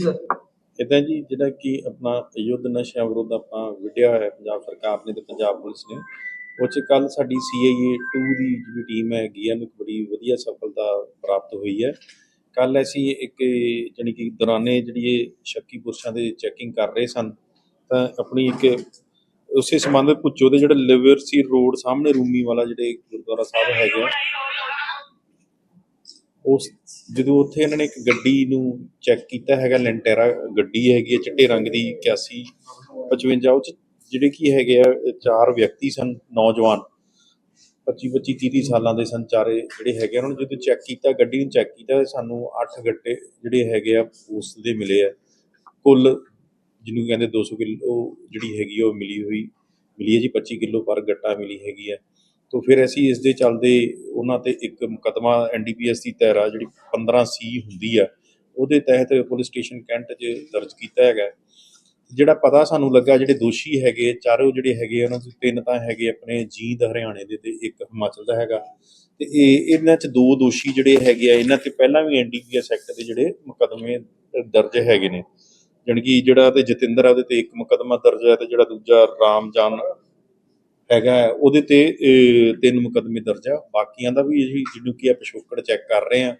ਇਦਾਂ ਜੀ, ਜਿਹੜਾ ਕਿ ਆਪਣਾ ਯੁੱਧ ਨਸ਼ਿਆਂ ਵਿਰੁੱਧ ਆਪਾਂ ਵਿੱਢਿਆ ਹੋਇਆ ਪੰਜਾਬ ਸਰਕਾਰ ਨੇ ਤੇ ਪੰਜਾਬ ਪੁਲਿਸ ਨੇ, ਉਹ 'ਚ ਕੱਲ ਸਾਡੀ ਸੀਆਈਏ 2 ਦੀ ਜਿਹੜੀ ਟੀਮ ਹੈਗੀ ਆ ਨੂੰ ਬੜੀ ਵਧੀਆ ਸਫਲਤਾ ਪ੍ਰਾਪਤ ਹੋਈ ਹੈ। ਕੱਲ ਅਸੀਂ ਇੱਕ ਜਾਣੀ ਕਿ ਦੌਰਾਨੇ ਜਿਹੜੀ ਇਹ ਸ਼ੱਕੀ ਪੁਰਸ਼ਾਂ ਦੇ ਚੈਕਿੰਗ ਕਰ ਰਹੇ ਸਨ, ਤਾਂ ਆਪਣੀ ਇੱਕ ਉਸੇ ਸੰਬੰਧ ਪੁੱਛੋ ਭੁੱਚੋ ਦੇ ਜਿਹੜਾ ਲਿਵਰਸੀ ਰੋਡ ਸਾਹਮਣੇ ਰੂਮੀ ਵਾਲਾ ਜਿਹੜੇ ਗੁਰਦੁਆਰਾ ਸਾਹਿਬ ਹੈਗੇ ਆ ਉਸ ਜਦੋਂ ਉੱਥੇ ਇਹਨਾਂ ਨੇ ਇੱਕ ਗੱਡੀ ਨੂੰ ਚੈੱਕ ਕੀਤਾ ਹੈਗਾ ਲੈਂਟੇਰਾ ਗੱਡੀ ਹੈਗੀ ਹੈ ਚਿੱਟੇ ਰੰਗ ਦੀ 81 55 ਉਹ 'ਚ ਜਿਹੜੇ ਕੀ ਹੈਗੇ ਆ ਚਾਰ ਵਿਅਕਤੀ ਸਨ ਨੌਜਵਾਨ 25 25 30 ਸਾਲਾਂ ਦੇ ਸਨ ਚਾਰੇ ਜਿਹੜੇ ਹੈਗੇ ਆ, ਉਹਨਾਂ ਨੂੰ ਜਦੋਂ ਚੈੱਕ ਕੀਤਾ ਗੱਡੀ ਨੂੰ ਚੈੱਕ ਕੀਤਾ ਸਾਨੂੰ 8 ਗੱਟੇ ਜਿਹੜੇ ਹੈਗੇ ਆ ਉਸ ਦੇ ਮਿਲੇ ਆ। ਕੁੱਲ ਜਿਹਨੂੰ ਕਹਿੰਦੇ 200 ਕਿਲੋ ਜਿਹੜੀ ਹੈਗੀ ਆ ਉਹ ਮਿਲੀ ਹੋਈ ਮਿਲੀ ਹੈ ਜੀ 25 ਕਿਲੋ ਪਰ ਗੱਟਾ ਮਿਲੀ ਹੈਗੀ ਹੈ ਤੋਂ ਫਿਰ ਅਸੀਂ ਇਸ ਦੇ ਚੱਲਦੇ ਉਹਨਾਂ ਤੇ ਇੱਕ ਮੁਕਦਮਾ ਐਨਡੀਪੀਐਸ ਦੀ ਧਾਰਾ ਜਿਹੜੀ 15 ਸੀ ਹੁੰਦੀ ਆ, ਉਹਦੇ ਤਹਿਤ ਪੁਲਿਸ ਸਟੇਸ਼ਨ ਕੈਂਟ 'ਚ ਦਰਜ ਕੀਤਾ ਹੈਗਾ। ਜਿਹੜਾ ਪਤਾ ਸਾਨੂੰ ਲੱਗਾ ਜਿਹੜੇ ਦੋਸ਼ੀ ਹੈਗੇ, ਚਾਰੋਂ ਜਿਹੜੇ ਹੈਗੇ ਉਹਨਾਂ ਦੇ ਤਿੰਨ ਤਾਂ ਹੈਗੇ ਆਪਣੇ ਜੀਂਦ ਹਰਿਆਣੇ ਦੇ ਤੇ ਇੱਕ ਹਿਮਾਚਲ ਦਾ ਹੈਗਾ। ਤੇ ਇਹ, ਇਹਨਾਂ 'ਚ ਦੋ ਦੋਸ਼ੀ ਜਿਹੜੇ ਹੈਗੇ ਆ, ਇਹਨਾਂ ਤੇ ਪਹਿਲਾਂ ਵੀ ਐਨਡੀਪੀਐਸ ਐਕਟ ਦੇ ਜਿਹੜੇ ਮੁਕਦਮੇ ਦਰਜ ਹੈਗੇ ਨੇ। ਜਾਣੀ ਕਿ ਜਿਹੜਾ ਤੇ ਜਤਿੰਦਰ ਆ ਉਹਦੇ ਤੇ ਇੱਕ ਮੁਕਦਮਾ ਦਰਜ ਹੈ ਤੇ ਜਿਹੜਾ ਦੂਜਾ ਰਾਮਜਾਨ ਹੈਗਾ ਉਹਦੇ ਤੇ ਤਿੰਨ ਮੁਕਦਮੇ ਦਰਜ ਆ। ਬਾਕੀਆਂ ਦਾ ਵੀ ਅਸੀਂ ਜਿਹਨੂੰ ਕੀ ਆ ਪਿਛੋਕੜ ਚੈੱਕ ਕਰ ਰਹੇ ਆ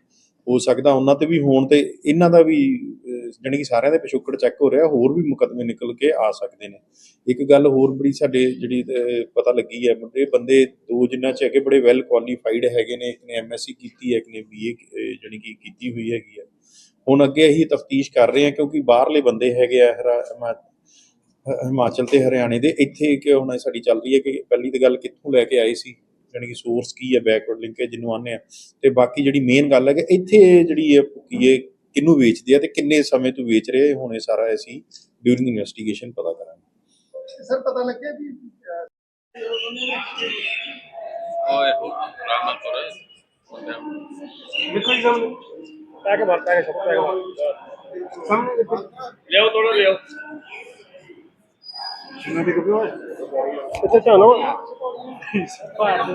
ਹੋ ਸਕਦਾ ਉਹਨਾਂ ਤੇ ਵੀ ਹੋਣ ਤੇ ਇਹਨਾਂ ਦਾ ਵੀ ਅਹ, ਜਾਣੀ ਕਿ ਸਾਰਿਆਂ ਦੇ ਪਿਛੋਕੜ ਚੈੱਕ ਹੋ ਰਿਹਾ ਹੋਰ ਵੀ ਮੁਕਦਮੇ ਨਿਕਲ ਕੇ ਆ ਸਕਦੇ ਨੇ। ਇੱਕ ਗੱਲ ਹੋਰ ਬੜੀ ਸਾਡੇ ਜਿਹੜੀ ਪਤਾ ਲੱਗੀ ਹੈ ਇਹ ਬੰਦੇ ਦੋ ਜਿਨ੍ਹਾਂ ਚ ਹੈਗੇ ਬੜੇ ਵੈਲ ਕੁਆਲੀਫਾਈਡ ਹੈਗੇ ਨੇ। ਇੱਕ ਨੇ ਐਮਐਸਸੀ ਕੀਤੀ ਹੈ ਇੱਕ ਨੇ ਬੀਏ ਜਾਣੀ ਕਿ ਕੀਤੀ ਹੋਈ ਹੈਗੀ ਹੈ। ਹੁਣ ਅੱਗੇ ਅਸੀਂ ਤਫਤੀਸ਼ ਕਰ ਰਹੇ ਹਾਂ ਕਿਉਂਕਿ ਬਾਹਰਲੇ ਬੰਦੇ ਹੈਗੇ ਆ ਹਿਮਾਚਲ ਤੇ ਹਰਿਆਣੇ ਦੇ ਇੱਥੇ ਕਿ ਹੁਣ ਸਾਡੀ ਚੱਲ ਰਹੀ ਹੈ ਕਿ ਪਹਿਲੀ ਤਾਂ ਗੱਲ ਕਿੱਥੋਂ ਲੈ ਕੇ ਆਏ ਸੀ ਯਾਨੀ ਕਿ ਸੋਰਸ ਕੀ ਹੈ ਬੈਕਵਰਡ ਲਿੰਕੇਜ ਜਿਹਨੂੰ ਆਨੇ ਆ। ਤੇ ਬਾਕੀ ਜਿਹੜੀ ਮੇਨ ਗੱਲ ਹੈ ਕਿ ਇੱਥੇ ਜਿਹੜੀ ਇਹ ਕੀ ਇਹ ਕਿਹਨੂੰ ਵੇਚਦੇ ਆ ਤੇ ਕਿੰਨੇ ਸਮੇਂ ਤੋਂ ਵੇਚ ਰਹੇ ਹੁਣ ਇਹ ਸਾਰਾ ਅਸੀਂ ਡਿਊਰਿੰਗ ਇਨਵੈਸਟੀਗੇਸ਼ਨ ਪਤਾ ਕਰਾਂਗੇ। ਸਰ ਪਤਾ ਲੱਗਿਆ ਵੀ ਓਏ ਰਾਮਪੁਰ ਦੇਖੋ ਜੀ ਸਾਹਮਣੇ ਪੈਕ ਭਰ ਪੈਕ ਸਭ ਪੈਕ ਸਾਹਮਣੇ ਦੇਖੋ ਲਿਓ ਥੋੜਾ ਲਿਓ ਇੱਥੇ ਭਾਰ ਦੇ